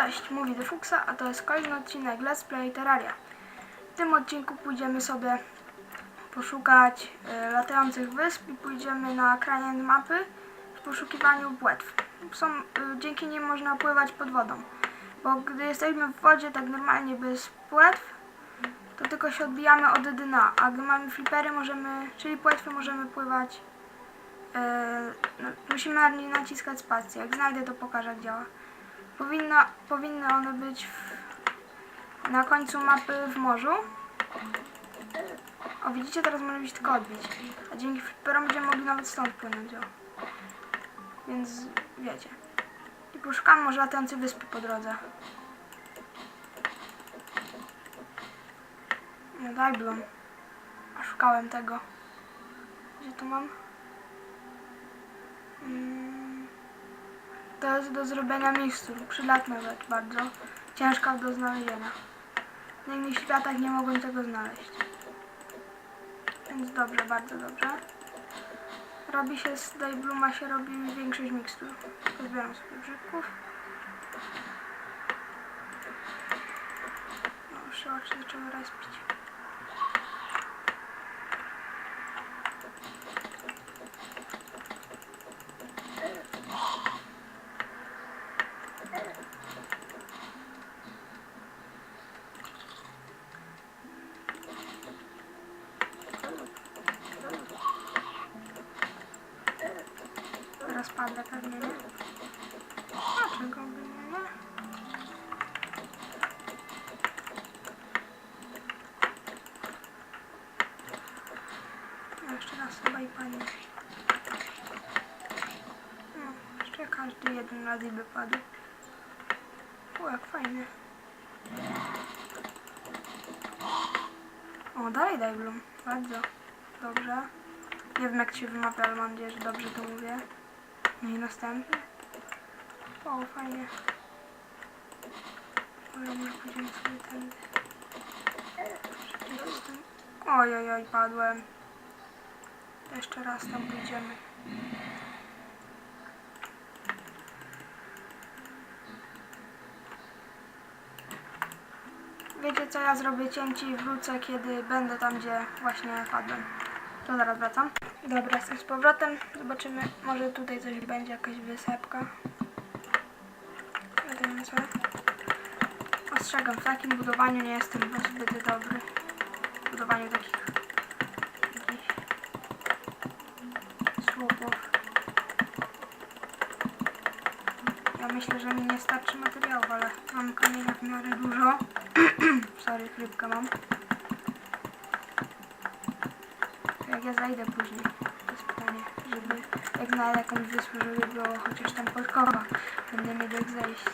Cześć, mówi Defuxa, a to jest kolejny odcinek Let's Play Terraria. W tym odcinku pójdziemy sobie poszukać e, latających wysp i pójdziemy na kraniec mapy w poszukiwaniu płetw. Są, e, dzięki nim można pływać pod wodą, bo gdy jesteśmy w wodzie tak normalnie bez płetw, to tylko się odbijamy od dna, a gdy mamy flipery możemy, czyli płetwy możemy pływać e, no, musimy na naciskać spację. Jak znajdę to pokażę jak działa. Powinna, powinny one być w, na końcu mapy w morzu. O, widzicie, teraz może być tylko odbić. A dzięki fliperom będziemy mogli nawet stąd płynąć, o. Więc wiecie. I poszukamy może latającej wyspy po drodze. No daj blum. A szukałem tego. Gdzie to mam? To jest do zrobienia mikstur, przydatna rzecz bardzo, ciężka do znalezienia. Na innych światach nie mogłem tego znaleźć. Więc dobrze, bardzo dobrze. Robi się z Daybluma się robi większość mikstur. Pozbieram sobie grzybków. No, się oczy zaczęły respić. Padnę pewnie, nie? Nie, nie? No, jeszcze raz chyba i pani. No, jeszcze każdy jeden raz i by padł. O, jak fajnie. O, dalej daj blum. Bardzo dobrze. Nie wiem jak się wymawia, ale mam nadzieję, że dobrze to mówię. No i następny. O, fajnie. Oj, oj, oj, padłem. Jeszcze raz tam pójdziemy. Wiecie co, ja zrobię cięcie i wrócę, kiedy będę tam, gdzie właśnie padłem. To zaraz wracam. Dobra, jestem z powrotem. Zobaczymy, może tutaj coś będzie, jakaś wysepka. Latająca. Ostrzegam, w takim budowaniu nie jestem zbyt dobry. W budowaniu takich słupów. Ja myślę, że mi nie starczy materiałów, ale mam kamienia w miarę dużo. Sorry, chlipkę mam. To jak ja zajdę później, to jest pytanie, żeby jak na jakąś wyspę, żeby było chociaż tam podkowa, będę mieć jak zejść.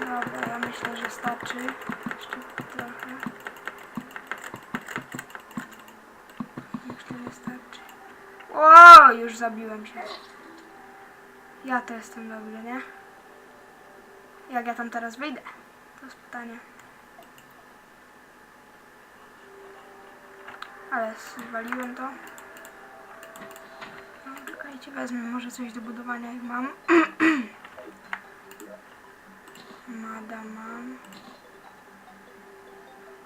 Dobra, ja myślę, że starczy. Jeszcze trochę. Myślę, że starczy. O, już zabiłem się. Ja to jestem dobry, nie? Jak ja tam teraz wyjdę? To jest pytanie. Ale zwaliłem to. No, czekajcie, wezmę może coś do budowania jak mam. Mada mam.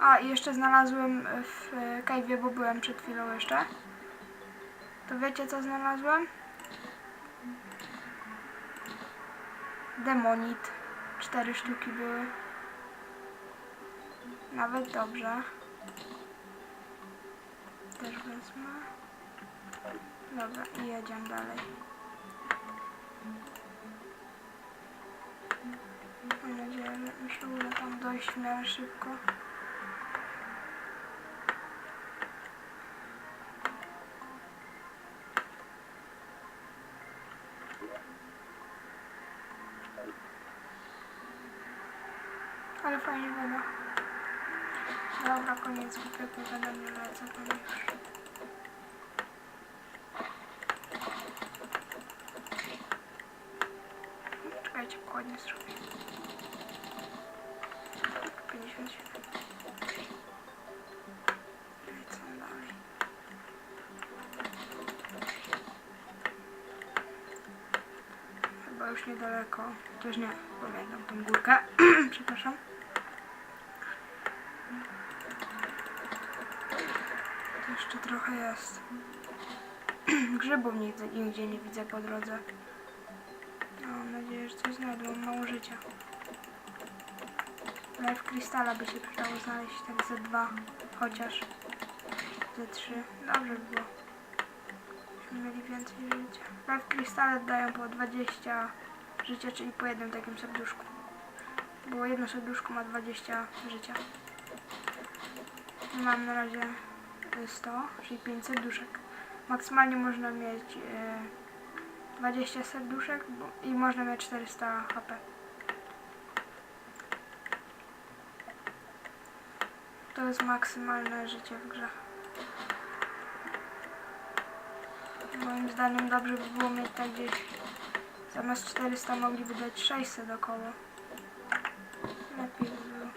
A, jeszcze znalazłem w cave'ie, bo byłem przed chwilą jeszcze. To wiecie co znalazłem? Demonit. Cztery sztuki były. Nawet dobrze. Też wezmę. Dobra, i jedziemy dalej. Mam nadzieję, że mi uda tam dojść w miarę szybko. Ale fajnie woda. Dobra, koniec głupiego gadania, lecę tam już. Czekajcie, koniec zrobię. 57. Lecę już niedaleko. Też nie, pamiętam tą górkę. Przepraszam. Trochę jest. Grzybów nigdzie, nigdzie nie widzę po drodze. No, mam nadzieję, że coś znajdę. Mam mało życia. Life Krystala by się przydało znaleźć, tak ze dwa chociaż. Ze trzy. Dobrze by było. Byśmy mieli więcej życia. Life Krystale dają po 20 życia, czyli po jednym takim serduszku. Bo jedno serduszko ma 20 życia. Mam na razie y, 100, czyli 5 serduszek. Maksymalnie można mieć y, 20 serduszek i można mieć 400 HP. To jest maksymalne życie w grze. Moim zdaniem dobrze by było mieć tak gdzieś zamiast 400 mogliby dać 600 około. Lepiej by było.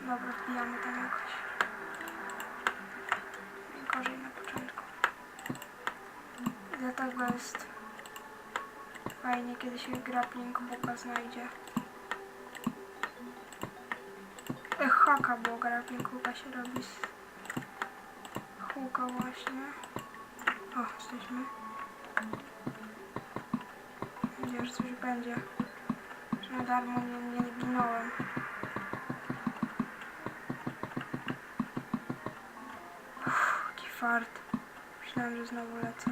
Dobra, wbijamy tam jest fajnie, kiedy się grappling hooka znajdzie. Ech, haka, bo grappling hooka się robi z hooka właśnie. O, jesteśmy. Nadzieję, że coś będzie. Że na darmo nie, nie zginąłem. Uff, jaki fart. Myślałem, że znowu lecę.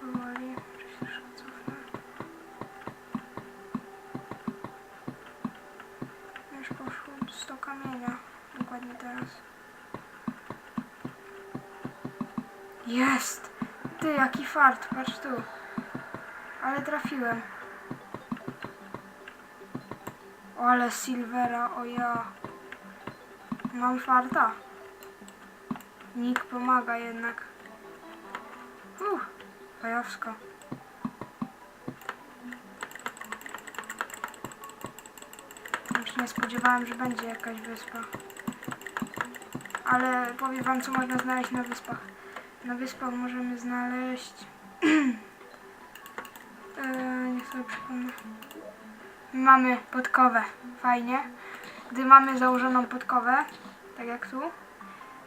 Powoli, może się troszkę cofnę. Już poszło 100 kamienia. Dokładnie teraz. Jest! Ty, jaki fart, patrz tu. Ale trafiłem. O, ale Silvera, o ja. Mam farta. Nick pomaga jednak. Uff, fajowsko. Już nie spodziewałem, że będzie jakaś wyspa. Ale powiem wam, co można znaleźć na wyspach. Na wyspach możemy znaleźć... eee, niech sobie przypomnę. Mamy podkowę. Fajnie. Gdy mamy założoną podkowę, tak jak tu,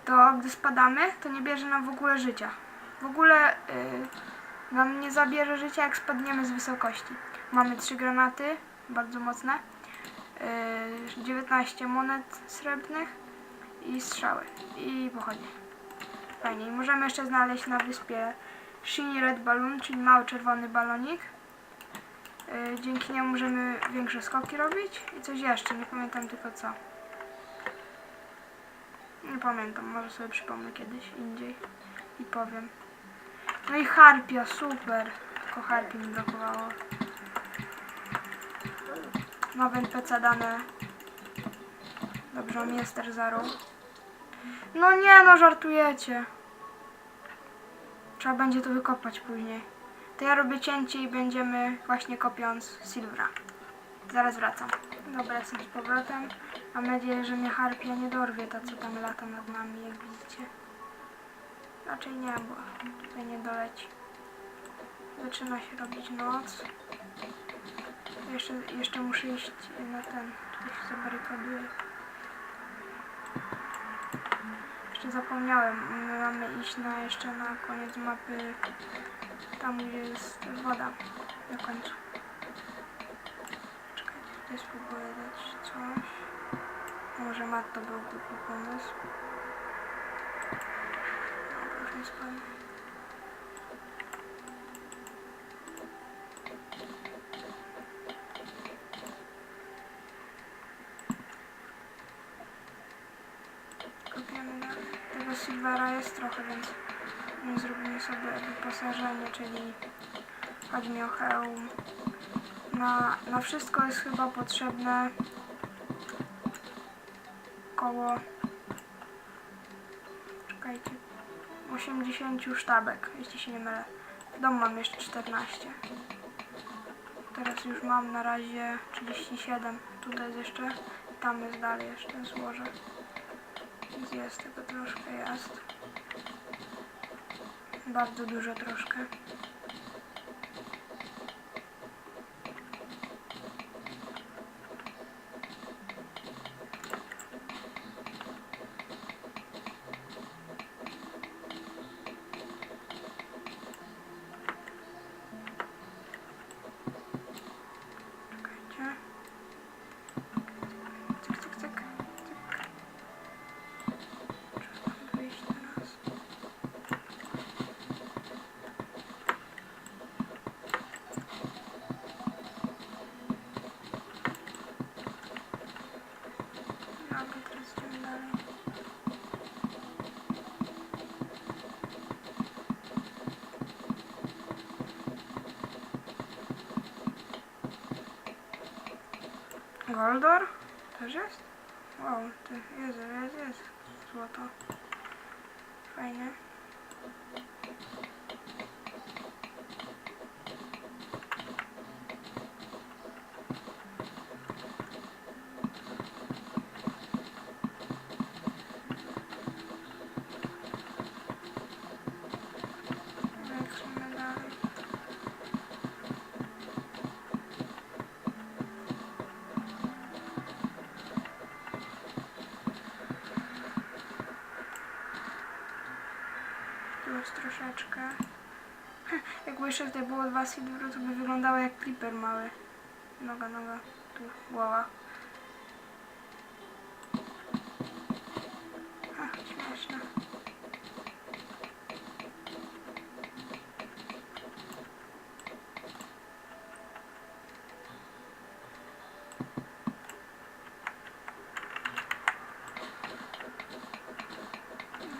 to gdy spadamy, to nie bierze nam w ogóle życia. W ogóle y, nam nie zabierze życia, jak spadniemy z wysokości. Mamy trzy granaty, bardzo mocne, 19 monet srebrnych i strzały i pochodnie. Fajnie. I możemy jeszcze znaleźć na wyspie Shiny Red Balloon, czyli mały czerwony balonik. Y, Dzięki niemu możemy większe skoki robić i coś jeszcze, nie pamiętam tylko co. Nie pamiętam, może sobie przypomnę kiedyś indziej i powiem. No i harpia, super. Tylko harpii mi brakowało. Nowe NPC dane. Dobrze, Miester Zaro. No nie no, żartujecie. Trzeba będzie to wykopać później. To ja robię cięcie i będziemy właśnie kopiąc Silvera. Zaraz wracam. Dobra, jestem z powrotem. Mam nadzieję, że mnie harpia nie dorwie, ta co tam lata nad nami, jak widzicie. Raczej nie, bo tutaj nie doleci. Zaczyna się robić noc. Jeszcze, jeszcze muszę iść na ten, tutaj się zabarykaduję. Jeszcze zapomniałem, my mamy iść na jeszcze na koniec mapy, tam gdzie jest woda, na końcu. Czekajcie, tutaj spróbuję dać coś. Może mat to był głupi pomysł. Dobra, już nie spadnie. Kopiemy dalej. Silvera jest trochę, więc my zrobimy sobie wyposażenie, czyli hełm. Na, na wszystko jest chyba potrzebne około czekajcie 80 sztabek, jeśli się nie mylę. W domu mam jeszcze 14. Teraz już mam na razie 37. Tutaj jest jeszcze, tam jest dalej jeszcze złoże. Więc jest tego troszkę jest. Bardzo dużo troszkę. Goldor? Też jest? Wow, ty, jest, jest, jest. Złoto. Fajnie. Lecimy dalej. Tu jest troszeczkę. Jakby jeszcze tutaj było dwa silveru, to by wyglądało jak clipper mały. Noga, noga, tu głowa. Ach, śmieszne.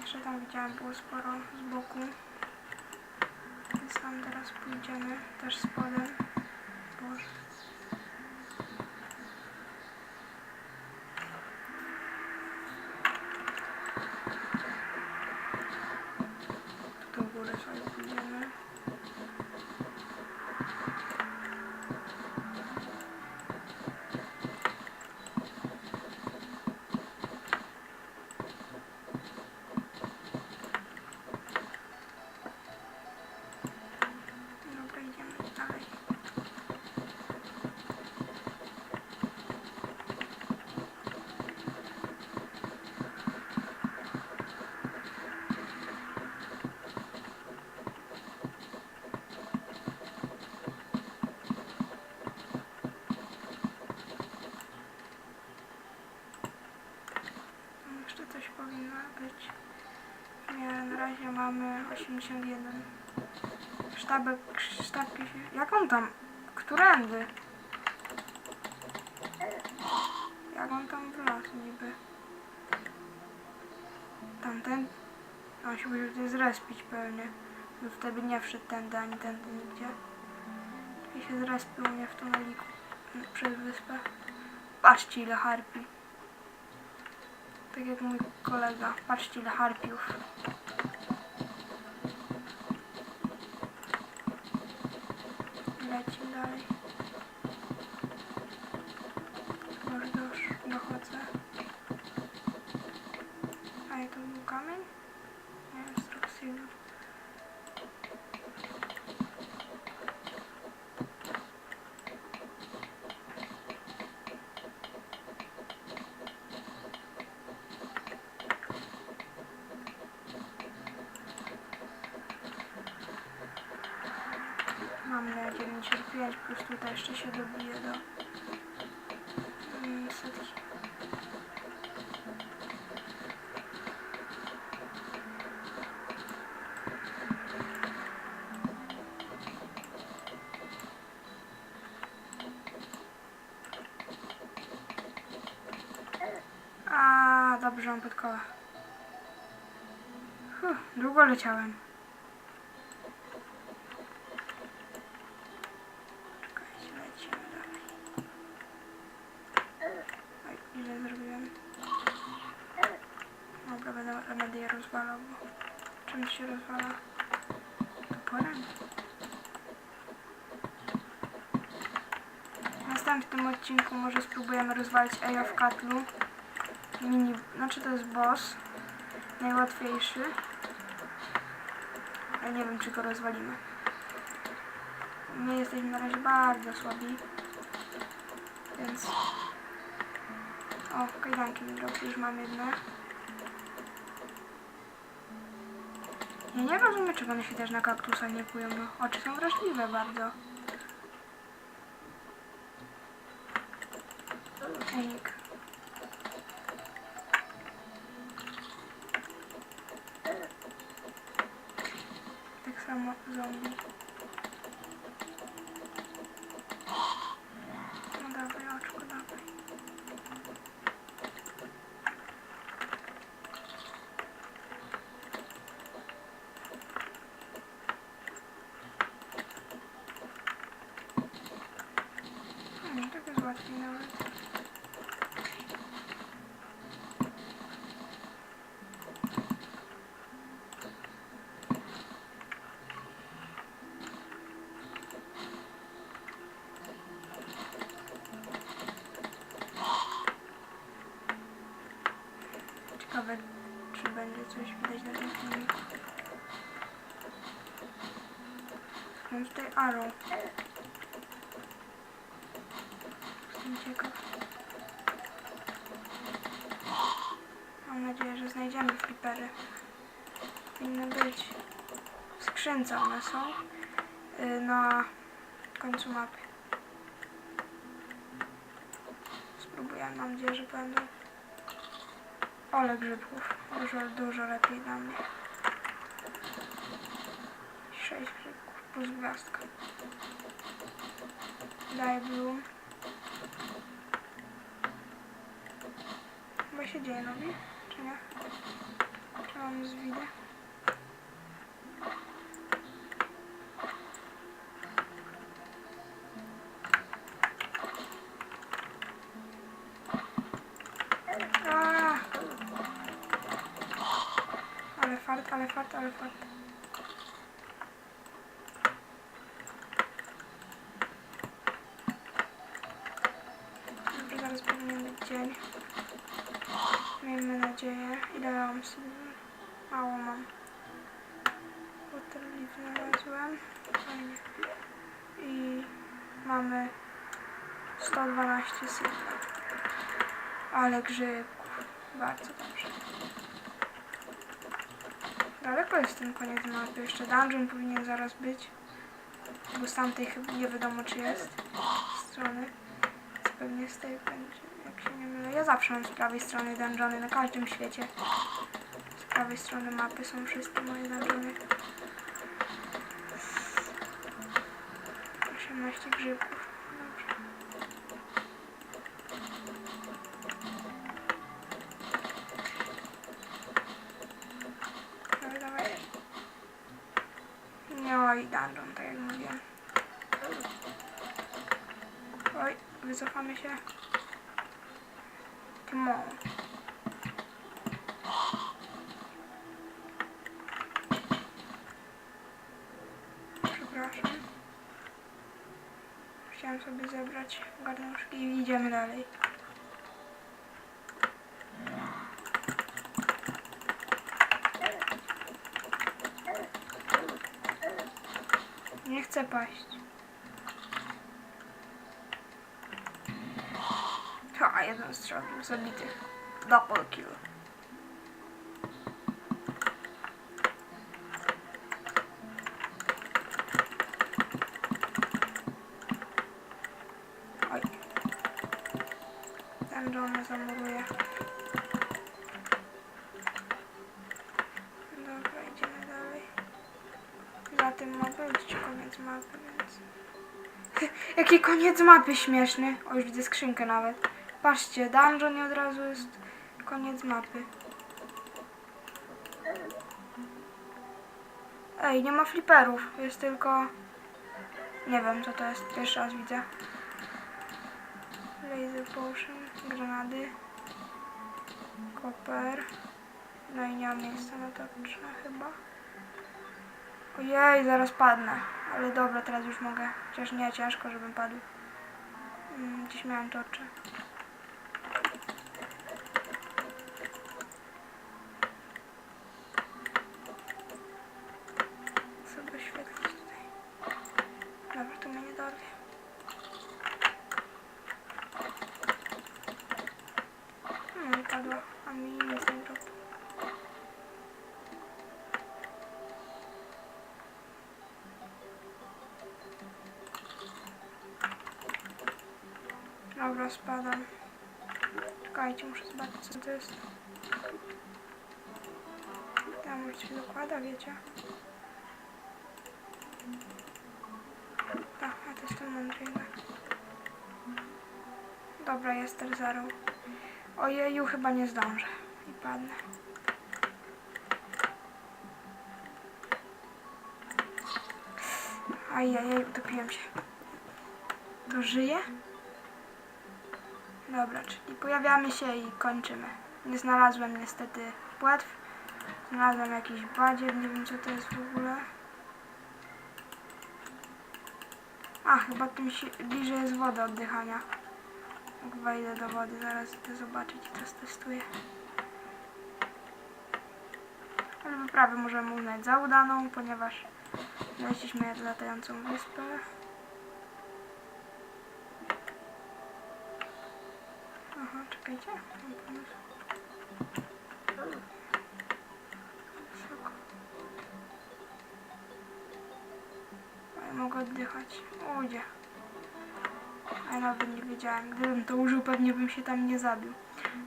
Jeszcze tam widziałem było sporo z boku. Teraz pójdziemy też spodem. Boże. Tu w górę sobie pójdziemy. Dobra, idziemy dalej. Tam Jeszcze coś być. Nie, na razie mamy 81. Sztabek, sztabki się... Jak on tam? Którędy? Jak on tam wlazł niby? Tamten? On się musiał tutaj zrespić pewnie. No tutaj by nie wszedł tędy ani tędy nigdzie. I się zrespił mnie w tuneliku przez wyspę. Patrzcie ile harpi. Tak jak mój kolega. Patrzcie ile harpiów. Leci dalej. Może już dochodzę. A i to był kamień? Nie, jest Roxil. Mam na 95 plus tutaj jeszcze się dobije do setki. A, dobrze, mam pod koła. Długo leciałem. Czekajcie, lecimy dalej. Oj, ile zrobiłem? Dobra, będę remedię rozwalał, bo czym się rozwala? Toporem? W następnym odcinku może spróbujemy rozwalić Eja w katlu. Mini, znaczy to jest boss. Najłatwiejszy. ale nie wiem czy go rozwalimy. My jesteśmy na razie bardzo słabi. Więc... O, kajdanki mi dropi, już mam jedne. Ja nie rozumiem, czego one się też na kaktusa nie płują, bo oczy są wrażliwe bardzo. Thanks. Ciekawe, czy będzie coś widać na tym filmiku. Mam tutaj arrow. Jestem ciekaw. Mam nadzieję, że znajdziemy flipery. Powinny być w skrzynce one są. y, Na końcu mapy. Spróbuję, mam nadzieję, że będą. Ole grzybków. Dużo, dużo lepiej dla mnie. Sześć grzybków plus gwiazdka. Daję bloom. Chyba się dzieje nowi, czy nie? Czy mam z widę? Fart, ale fart, zaraz powinien być dzień. Miejmy nadzieję. Ile mam sobie? Mało mam. Waterleaf znalazłem. Fajnie. I mamy 112 silver. Ale grzybków. Bardzo dobrze. Daleko jest ten koniec mapy. Jeszcze dungeon powinien zaraz być. Bo z tamtej chyba nie wiadomo czy jest strony. Więc pewnie z tej będzie, jak się nie mylę. Ja zawsze mam z prawej strony dungeony na każdym świecie. Z prawej strony mapy są wszystkie moje dungeony. 18 grzybków. Wycofamy się. On. Przepraszam. Chciałem sobie zebrać garnuszki i idziemy dalej. Nie chcę paść. Ha, jeden strzał był zabity. Double kill. Oj. Ten. Dobra, idziemy dalej. Za tym ma być koniec mapy, więc... Jaki koniec mapy śmieszny. O, już widzę skrzynkę nawet. Patrzcie, dungeon i od razu jest koniec mapy. Ej, nie ma fliperów. Jest tylko... Nie wiem, co to jest. Pierwszy raz widzę. Laser potion, granady, koper. No i nie mam miejsca na tarczę chyba. Ojej, zaraz padnę. Ale dobra, teraz już mogę. Chociaż nie ciężko, żebym padł. Mm, Gdzieś miałem torcze. Dobra, spadam. Czekajcie, muszę zobaczyć co to jest. Tam może się dokłada, wiecie? Tak, a to jest ten mądry jednak. Dobra, jest też zero. Ojeju, chyba nie zdążę. I padnę. Ajajaj, utopiłem się. To żyje? Dobra, czyli pojawiamy się i kończymy. Nie znalazłem niestety płetw. Znalazłem jakiś badziew, nie wiem co to jest w ogóle. A, chyba tym się bliżej jest woda oddychania. Jak wejdę do wody, zaraz idę zobaczyć i to stestuję. Ale wyprawę możemy uznać za udaną, ponieważ znaleźliśmy latającą wyspę. Ale mogę oddychać. Ujdzie. A ja nawet nie wiedziałem. Gdybym to użył, pewnie bym się tam nie zabił.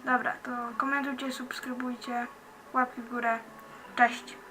Dobra, to komentujcie, subskrybujcie, łapki w górę. Cześć!